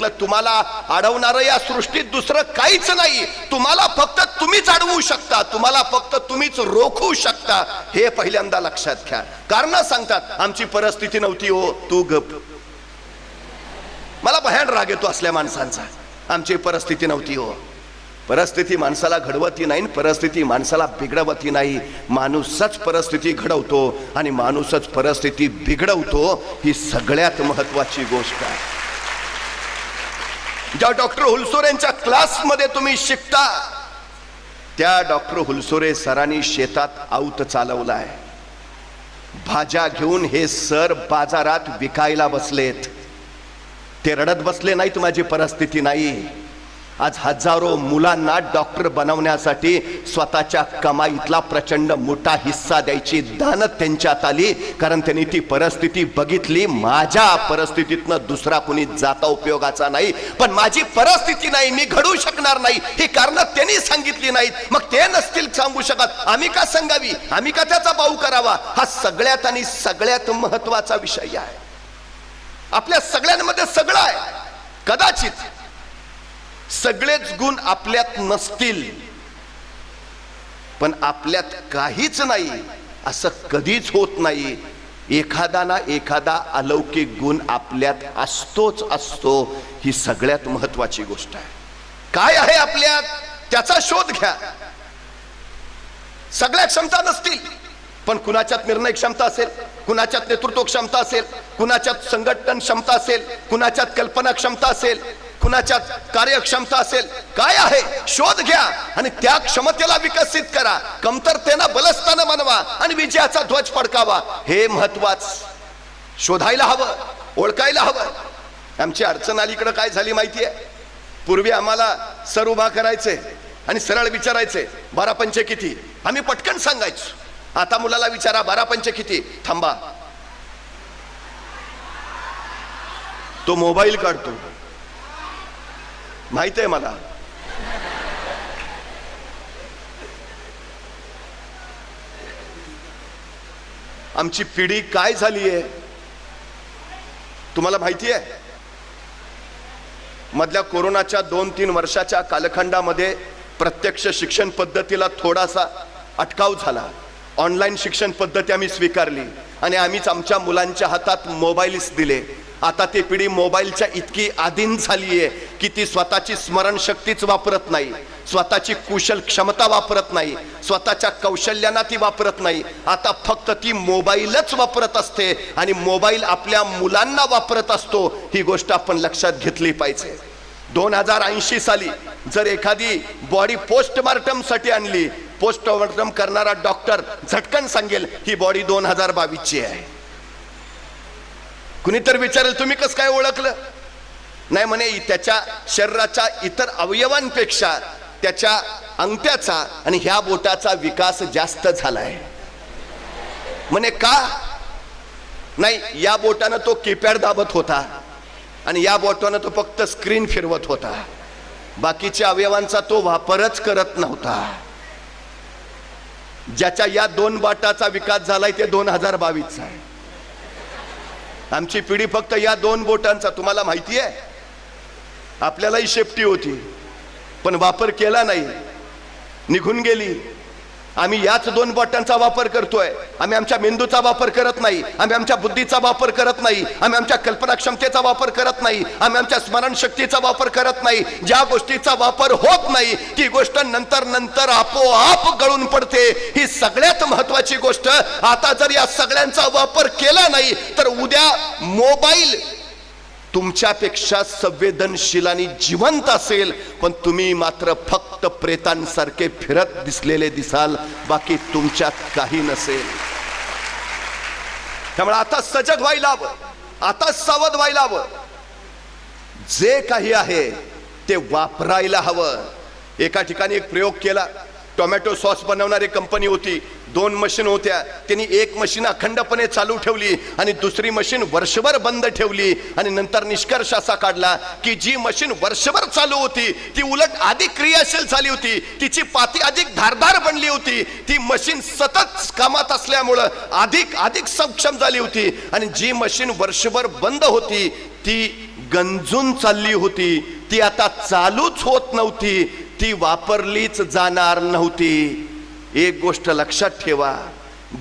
सांगितलं तुम्हाला अडवणारं या सृष्टीत दुसरं काहीच नाही. तुम्हाला फक्त तुम्हीच अडवू शकता. तुम्हाला फक्त तुम्हीच रोखू शकता. हे पहिल्यांदा लक्षात घ्या. कारण सांगतात आमची परिस्थिती नव्हती हो तू गप. मला भयान राग येतो असल्या माणसांचा. आमची परिस्थिती नव्हती हो. परिस्थिती माणसाला घडवती नाही परिस्थिती माणसाला बिघडवती नाही. माणूसच परिस्थिती घडवतो आणि माणूसच परिस्थिती बिघडवतो ही सगळ्यात महत्वाची गोष्ट आहे. ज्या डॉक्टर हुलसोरेंच्या क्लासमध्ये तुम्ही शिकता त्या डॉक्टर हुलसोरे सरांनी शेतात आऊत चालवलाय. भाज्या घेऊन हे सर बाजारात विकायला बसलेत. ते रडत बसले नाहीत माझी परिस्थिती नाही. आज हजारो मुलांना डॉक्टर बनवण्यासाठी स्वतःच्या कमाईतला प्रचंड मोठा हिस्सा द्यायची दानत त्यांच्यात आली. कारण त्यांनी ती परिस्थिती बघितली. माझ्या परिस्थितीतनं दुसरा कुणी जाता उपयोगाचा नाही. पण माझी परिस्थिती नाही. मी घडू शकणार नाही. ही कारण त्यांनी सांगितली नाहीत. मग ते नसतील सांगू शकत. आम्ही का सांगावी? आम्ही का त्याचा भाऊ करावा? हा सगळ्यात आणि सगळ्यात महत्त्वाचा विषय आहे. आपल्या सगळ्यांमध्ये सगळं आहे. कदाचित सगळेच गुण आपल्यात नसतील. पण आपल्यात काहीच नाही असं कधीच होत नाही. एखादा ना एखादा अलौकिक गुण आपल्यात असतोच असतो ही सगळ्यात महत्वाची गोष्ट आहे. काय आहे आपल्यात? त्याचा शोध घ्या. सगळ्या क्षमता नसतील पण कुणाच्यात निर्णय क्षमता असेल कुणाच्यात नेतृत्व क्षमता असेल कुणाच्यात संघटन क्षमता असेल कुणाच्यात कल्पना क्षमता असेल कुणाच्यात कार्यक्षमता असेल काय आहे शोध घ्या आणि त्या क्षमतेला विकसित करा. कमतरतेनं बलस्थान बनवा आणि विजयाचा ध्वज फडकावा. हे महत्वाच. शोधायला हवं ओळखायला हवं. आमची अडचण अलीकडं काय झाली माहिती आहे पूर्वी आम्हाला सर उभा करायचे आणि सरळ विचारायचे बारा पंचे किती? आम्ही पटकन सांगायचो. आता मुलाला विचारा बारा पंचे किती? थांबा. तो मोबाईल काढतो. माहीत आहे मला. आमची पिढी काय झाली आहे तुम्हाला माहिती आहे मधल्या कोरोनाच्या दोन तीन वर्षाच्या कालखंडामध्ये प्रत्यक्ष शिक्षण पद्धतीला थोडासा अटकाव झाला. ऑनलाईन शिक्षण पद्धती आम्ही स्वीकारली आणि आम्हीच आमच्या मुलांच्या हातात मोबाईल्स दिले. आता ती पिढी मोबाईलच्या इतकी आधीन झाली आहे की ती स्वतःची स्मरणशक्तीच वापरत नाही. स्वतःची कुशल क्षमता वापरत नाही. स्वतःच्या कौशल्यांना ती वापरत नाही. आता फक्त ती मोबाईलच वापरत असते आणि मोबाईल आपल्या मुलांना वापरत असतो ही गोष्ट आपण लक्षात घेतली पाहिजे. दोन हजार ऐंशी साली जर एखादी बॉडी पोस्टमार्टमसाठी आणली पोस्टमार्टम करणारा डॉक्टर झटकन सांगेल ही बॉडी दोन हजार बावीसची आहे. कुणी तर विचारेल तुम्ही कसं काय ओळखलं? नाही म्हणे त्याच्या शरीराच्या इतर अवयवांपेक्षा त्याच्या अंगठ्याचा आणि ह्या बोटाचा विकास जास्त झालाय. म्हणे का? नाही या बोटानं तो कीपॅड दाबत होता आणि या बोटानं तो फक्त स्क्रीन फिरवत होता. बाकीच्या अवयवांचा तो वापरच करत नव्हता. ज्याच्या या दोन बाटाचा विकास झालाय ते दोन हजार बावीस आहे. आमची पिढी फक्त या दोन बोटांचा तुम्हाला माहिती आहे? आपल्यालाही शेपटी होती. पण वापर केला नाही. निघून गेली. आम्ही याच दोन बोटांचा वापर करतोय. आम्ही आमच्या मेंदूचा वापर करत नाही. आम्ही आमच्या बुद्धीचा वापर करत नाही. आम्ही आमच्या कल्पना क्षमतेचा वापर करत नाही. आम्ही आमच्या स्मरणशक्तीचा वापर करत नाही. ज्या गोष्टीचा वापर होत नाही ती गोष्ट नंतर नंतर आपोआप गळून पडते. ही सगळ्यात महत्वाची गोष्ट. आता जर या सगळ्यांचा वापर केला नाही तर उद्या मोबाईल तुमच्यापेक्षा संवेदनशील आणि जिवंत असेल पण तुम्ही मात्र फक्त प्रेतांसारखे फिरत दिसलेले दिसाल बाकी तुमच्यात काही नसेल. त्यामुळे आता सजग व्हायला हवं आता सावध व्हायला हवं. जे काही आहे ते वापरायला हवं. एका ठिकाणी एक प्रयोग केला. टोमॅटो सॉस बनवणारी कंपनी होती. दोन मशीन होत्या. त्यांनी एक मशीन अखंडपणे चालू ठेवली आणि दुसरी मशीन वर्षभर बंद ठेवली. आणि नंतर निष्कर्ष असा काढला की जी मशीन वर्षभर चालू होती ती उलट अधिक क्रियाशील झाली होती. तिची पाती अधिक धारधार बनली होती. ती मशीन सतत कामात असल्यामुळं अधिक अधिक सक्षम झाली होती. आणि जी मशीन वर्षभर बंद होती ती गंजून चालली होती. ती आता चालूच होत नव्हती. ती वापरलीच जाणार नव्हती. एक गोष्ट लक्षात ठेवा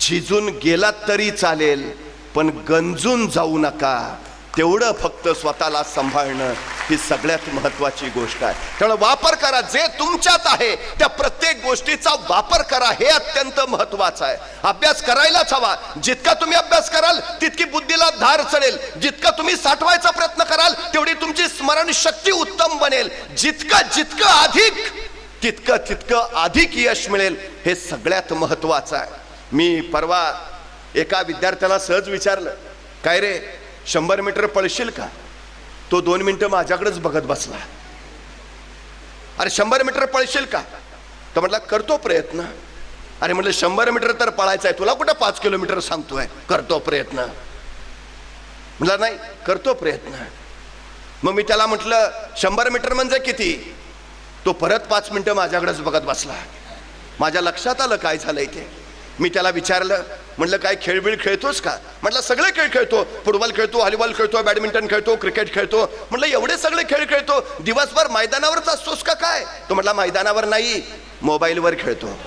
झिजून गेला तरी चालेल पण गंजून जाऊ नका. तेवढं फक्त स्वतःला सांभाळणं ही सगळ्यात महत्वाची गोष्ट आहे. त्यामुळे वापर करा जे तुमच्यात आहे त्या प्रत्येक गोष्टीचा वापर करा हे अत्यंत महत्वाचं आहे. अभ्यास करायलाच हवा. जितका तुम्ही अभ्यास कराल तितकी बुद्धीला धार चढेल. जितका तुम्ही साठवायचा प्रयत्न कराल तेवढी तुमची स्मरणशक्ती उत्तम बनेल. जितकं जितकं अधिक तितकं तितकं अधिक यश मिळेल हे सगळ्यात महत्वाचं आहे. मी परवा एका विद्यार्थ्याला सहज विचारलं काय रे शंभर मीटर पळशील का? तो दोन मिनटं माझ्याकडेच बघत बसला. अरे शंभर मीटर पळशील का? तर म्हटलं करतो प्रयत्न. अरे म्हटलं शंभर मीटर तर पळायचं आहे. तुला कुठं पाच किलोमीटर सांगतोय? करतो प्रयत्न. म्हटलं नाही करतो प्रयत्न. मग मी त्याला म्हटलं शंभर मीटर म्हणजे किती? तो परत पाच मिनटं माझ्याकडेच बघत बसला. माझ्या लक्षात आलं काय झालंय ते मी त्याला विचारलं म्हटलं काय खेळबिळ खेळतोस का? म्हटलं सगळे खेळ खेळतो. फुटबॉल खेळतो व्हॉलीबॉल खेळतो बॅडमिंटन खेळतो क्रिकेट खेळतो. म्हटलं एवढे सगळे खेळ खेळतो? दिवसभर मैदानावरच असतोस का काय? तो म्हटला मैदानावर नाही मोबाईलवर खेळतो.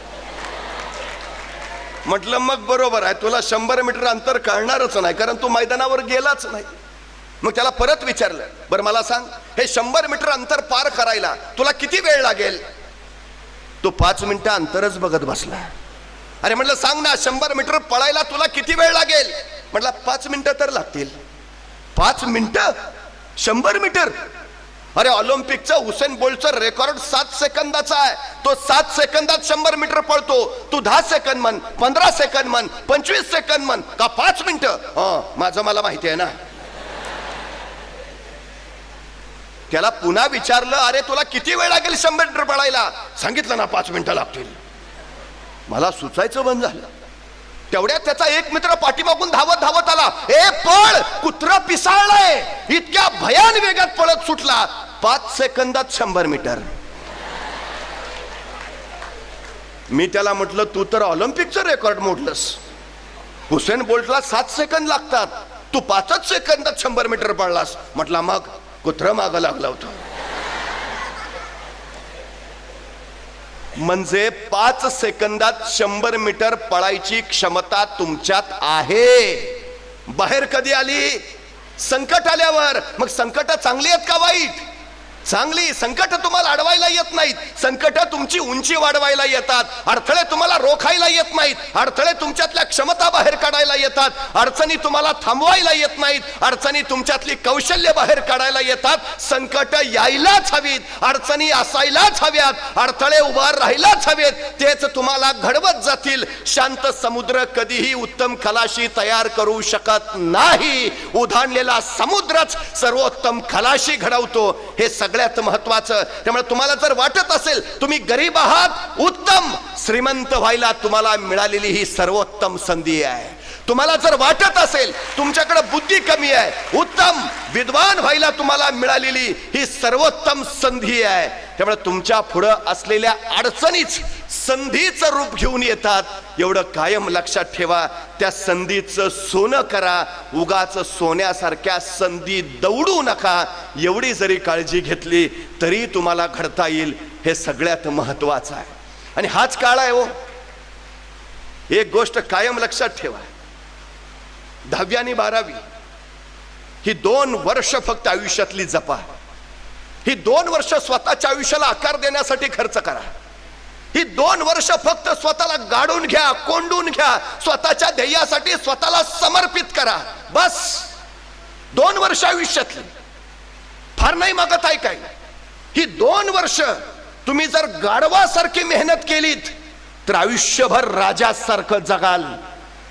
म्हटलं मग बरोबर आहे तुला शंभर मीटर अंतर कळणारच नाही कारण तू मैदानावर गेलाच नाही. मग त्याला परत विचारलं बरं मला सांग हे शंभर मीटर अंतर पार करायला तुला किती वेळ लागेल? तो पाच मिनिटं अंतरच बघत बसला. अरे म्हटलं सांग ना शंभर मीटर पळायला तुला किती वेळ लागेल? म्हटला पाच मिनिटं तर लागतील. पाच मिनिटं? शंभर मीटर? अरे ऑलिम्पिकचं हुसेन बोल्टचा रेकॉर्ड सात सेकंदाचा आहे. तो सात सेकंदात शंभर मीटर पळतो. तू दहा सेकंद म्हण पंधरा सेकंद म्हण पंचवीस सेकंद म्हण का पाच मिनिटं? हं माझं मला माहिती आहे ना. त्याला पुन्हा विचारलं अरे तुला किती वेळ लागेल शंभर मीटर पळायला? सांगितलं ना पाच मिनिटं लागतील. मला सुचायचं बंद झालं. तेवढ्यात त्याचा एक मित्र पाठीमागून धावत धावत आला ए पळ! कुत्र पिसाळलंय. इतक्या भयान वेगात पळत सुटला. पाच सेकंदात शंभर मीटर. मी त्याला म्हटलं तू तर ऑलिम्पिकचं रेकॉर्ड मोडलंस. हुसेन बोल्टला सात सेकंद लागतात. तू पाचच सेकंदात शंभर मीटर पळलास. म्हटला मग कुत्र मागं लागला होतो. म्हणजे पाच सेकंदात शंभर मीटर पळायची क्षमता तुमच्यात आहे. बाहेर कधी आली? संकट आल्यावर. मग संकट चांगली आहेत का वाईट? चांगली संकट तुम्हाला अडवायला येत नाहीत. संकट तुमची उंची वाढवायला येतात. अडथळे तुम्हाला रोखायला येत नाहीत. अडथळे तुमच्यातल्या क्षमता बाहेर काढायला येतात. अडचणी तुम्हाला थांबवायला येत नाहीत. अडचणी तुमच्यातली कौशल्य बाहेर काढायला येतात. संकट यायलाच हवीत. अडचणी असायलाच हव्यात. अडथळे उभार राहायलाच हवेत. तेच तुम्हाला घडवत जातील. शांत समुद्र कधीही उत्तम खलाशी तयार करू शकत नाही. उधाणलेला समुद्रच सर्वोत्तम खलाशी घडवतो. हे सगळ्यात महत्वाचं त्यामुळे तुम्हाला जर वाटत असेल तुम्ही गरीब आहात उत्तम. श्रीमंत व्हायला तुम्हाला मिळालेली ही सर्वोत्तम संधी आहे. तुम्हाला जर वाटत असेल तुमच्याकडे बुद्धी कमी आहे उत्तम विद्वान व्हायला तुम्हाला मिळालेली ही सर्वोत्तम संधी आहे. त्यामुळे तुमच्या पुढं असलेल्या अडचणीच संधीचं रूप घेऊन येतात. एवढं कायम लक्षात ठेवा त्या संधीचं सोनं करा उगाच सोन्यासारख्या संधी दौडू नका. एवढी जरी काळजी घेतली तरी तुम्हाला घडता येईल हे सगळ्यात महत्वाचं आहे. आणि हाच काळ आहे हो. एक गोष्ट कायम लक्षात ठेवा. दहावी आणि बारावी. ही दोन वर्ष फक्त आयुष्यातली जपा. ही दोन वर्ष स्वतःच्या आयुष्याला आकार देण्यासाठी खर्च करा. ही दोन वर्ष फक्त स्वतःला गाडून घ्या कोंडून घ्या स्वतःच्या ध्येयासाठी स्वतःला समर्पित करा. बस. दोन वर्ष आयुष्यातली. फार नाही मागत आहे काय ही दोन वर्ष तुम्ही जर गाढवासारखी मेहनत केलीत तर आयुष्यभर राजासारखं जगाल.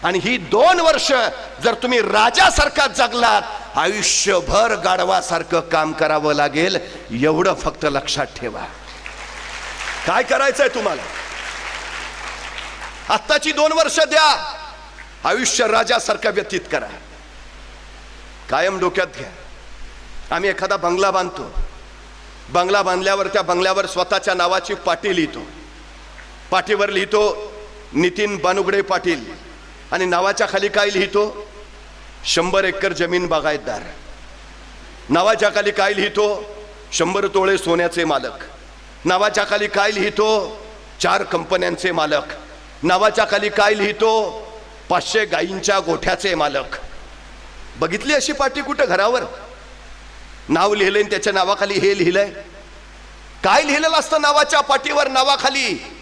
आणि ही दोन वर्ष जर तुम्ही राजासारखा जगलात आयुष्यभर गाढवासारखं काम करावं लागेल एवढं फक्त लक्षात ठेवा. काय करायचंय तुम्हाला? आत्ताची दोन वर्ष द्या. आयुष्य राजासारखं व्यतीत करा. कायम डोक्यात घ्या. आम्ही एखादा बंगला बांधतो. बंगला बांधल्यावर त्या बंगल्यावर स्वतःच्या नावाची पाटी लिहितो. पाठीवर लिहितो नितीन बानुगडे पाटील. आणि नावाच्या खाली काय लिहितो? शंभर एकर जमीन बागायतदार. नावाच्या खाली काय लिहितो? शंभर तोळे सोन्याचे मालक. नावाच्या खाली काय लिहितो? चार कंपन्यांचे मालक. नावाच्या खाली काय लिहितो? पाचशे गायींच्या गोठ्याचे मालक. बघितली अशी पाठी कुठं घरावर? नाव लिहिलंय आणि त्याच्या नावाखाली हे लिहिलंय. काय लिहिलेलं असतं नावाच्या पाठीवर नावाखाली?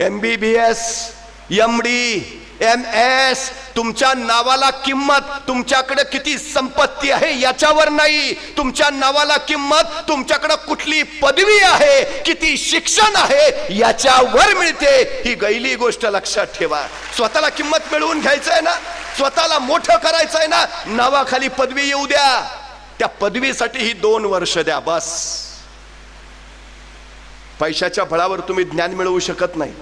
M B B S M D M S तुमच्या नावाला किंमत तुमच्याकडे किती संपत्ती आहे याच्यावर नाही. तुमच्या नावाला किंमत तुमच्याकडे कुठली पदवी आहे किती शिक्षण आहे याच्यावर मिळते. ही गैली गोष्ट लक्षात ठेवा. स्वतःला किंमत मिळवून घ्यायचं आहे ना स्वतःला मोठं करायचं आहे ना नावाखाली पदवी येऊ द्या. त्या पदवीसाठी ही दोन वर्ष द्या बस. पैशाच्या बळावर तुम्ही ज्ञान मिळवू शकत नाही.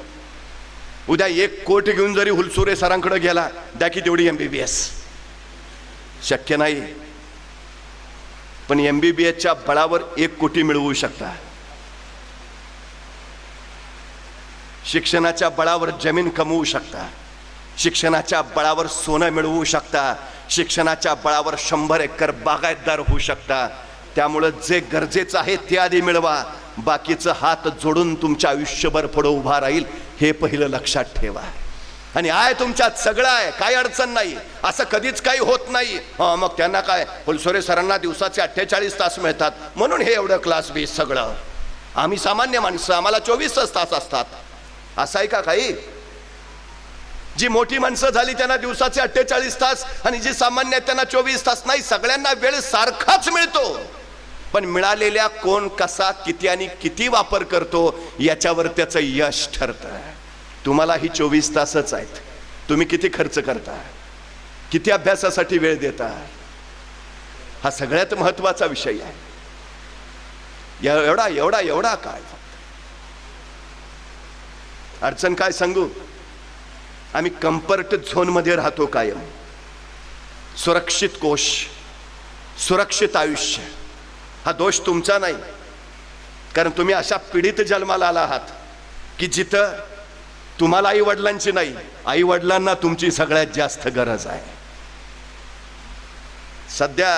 उद्या एक कोटी घेऊन जरी हुलसुरे सरांकडे गेला द्या की तेवढी एम बी बी एस शक्य नाही. पण एम बी बी एसच्या बळावर एक कोटी मिळवू शकता. शिक्षणाच्या बळावर जमीन कमवू शकता. शिक्षणाच्या बळावर सोनं मिळवू शकता. शिक्षणाच्या बळावर शंभर एकर बागायतदार होऊ शकता. त्यामुळं जे गरजेचं आहे ते आधी मिळवा. बाकीचं हात जोडून तुमच्या आयुष्यभर पुढं उभा राहील हे पहिलं लक्षात ठेवा. आणि आहे तुमच्यात सगळं आहे काय अडचण नाही. असं कधीच काही होत नाही. मग त्यांना काय? फुलसोरे सरांना दिवसाचे अठ्ठेचाळीस तास मिळतात. म्हणून हे एवढं क्लास बीस सगळं. आम्ही सामान्य माणसं आम्हाला चोवीसच तास असतात. असं आहे का काही? जी मोठी माणसं झाली त्यांना दिवसाचे अठ्ठेचाळीस तास आणि जी सामान्य त्यांना चोवीस तास नाही सगळ्यांना वेळ सारखाच मिळतो. पण मिळालेल्या कोण कसा किती आणि किती वापर करतो याच्यावर त्याचं यश ठरतं. तुम्हाला ही चोवीस तासच आहेत. तुम्ही किती खर्च करता? किती अभ्यासासाठी वेळ देता? हा सगळ्यात महत्त्वाचा विषय आहे. एवढा एवढा एवढा काय अडचण काय सांगू? आम्ही कम्फर्ट झोनमध्ये राहतो कायम. सुरक्षित कोश सुरक्षित आयुष्य. हा दोष तुमचा नाही. कारण तुम्ही अशा पीडित जन्माला आला आहात की जिथं तुम्हाला आई वडिलांची नाही आई वडिलांना तुमची सगळ्यात जास्त गरज आहे. सध्या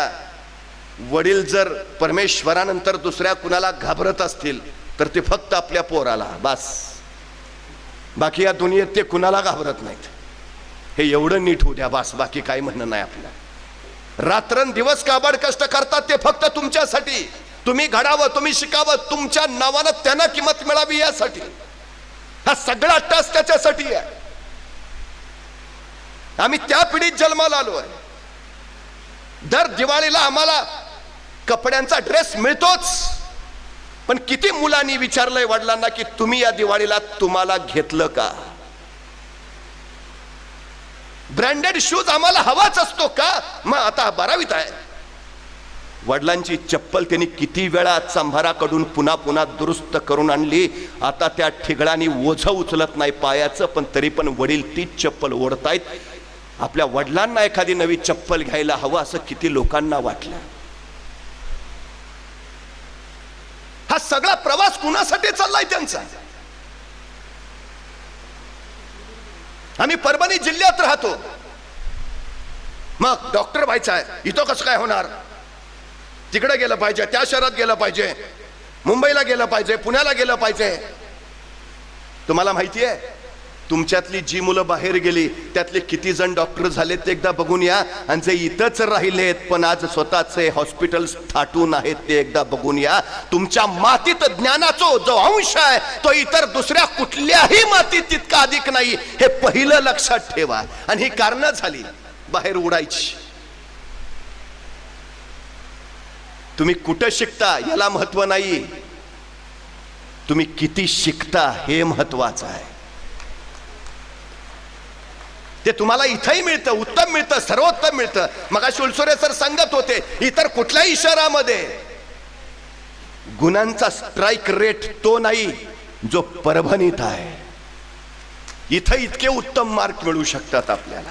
वडील जर परमेश्वरानंतर दुसऱ्या कुणाला घाबरत असतील तर ते फक्त आपल्या पोराला बस. बाकी या दुनियेत ते कुणाला घाबरत नाहीत. हे एवढं नीट होऊ द्या बस. बाकी काही म्हणणं नाही आपल्या रात्रंदिवस काबाड कष्ट करतात ते फक्त तुमच्यासाठी. तुम्ही घडावं तुम्ही शिकावं तुमच्या नावानं त्यांना किंमत मिळावी यासाठी. हा सगळा टस त्याच्यासाठी आहे. आम्ही त्या पिढीत जन्माला आलो आहे. दर दिवाळीला आम्हाला कपड्यांचा ड्रेस मिळतोच. पण किती मुलांनी विचारलंय वडिलांना की तुम्ही या दिवाळीला तुम्हाला घेतलं का? ब्रँडेड शूज आम्हाला हवाच असतो का? मग आता बारावीत आहे. वडिलांची चप्पल त्यांनी किती वेळा चांभाराकडून पुन्हा पुन्हा दुरुस्त करून आणली. आता त्या ठिगळांनी ओझं उचलत नाही पायाचं पण तरी पण वडील तीच चप्पल ओढतायत. आपल्या वडिलांना एखादी नवी चप्पल घ्यायला हवं असं किती लोकांना वाटलं. हा सगळा प्रवास कुणासाठी चाललाय त्यांचा? आम्ही परभणी जिल्ह्यात राहतो. मग डॉक्टर व्हायचा आहे. इथं कसं काय होणार? तिकडे गेलं पाहिजे त्या शहरात गेलं पाहिजे मुंबईला गेलं पाहिजे पुण्याला गेलं पाहिजे. तुम्हाला माहिती आहे? तुमच्यातली जी मुलं बाहेर गेली त्यातले किती जण डॉक्टर झालेत ते एकदा बघून या. आणि जे इथंच राहिलेत पण आज स्वतःचे हॉस्पिटल थाटून आहेत ते एकदा बघून या. तुमच्या मातीत ज्ञानाचो जो अंश आहे तो इतर दुसऱ्या कुठल्याही मातीत तितका अधिक नाही. हे पहिलं लक्षात ठेवा. आणि ही कारणं झाली. बाहेर उडायची. तुम्ही कुठं शिकता याला महत्त्व नाही. तुम्ही किती शिकता हे महत्वाचं आहे. ते तुम्हाला इथंही मिळतं उत्तम मिळतं सर्वोत्तम मिळतं. मग शुलसुरे सर सांगत होते इतर कुठल्याही शहरामध्ये गुणांचा स्ट्राईक रेट तो नाही जो परभणीत आहे. इथं इतके उत्तम मार्क मिळू शकतात आपल्याला.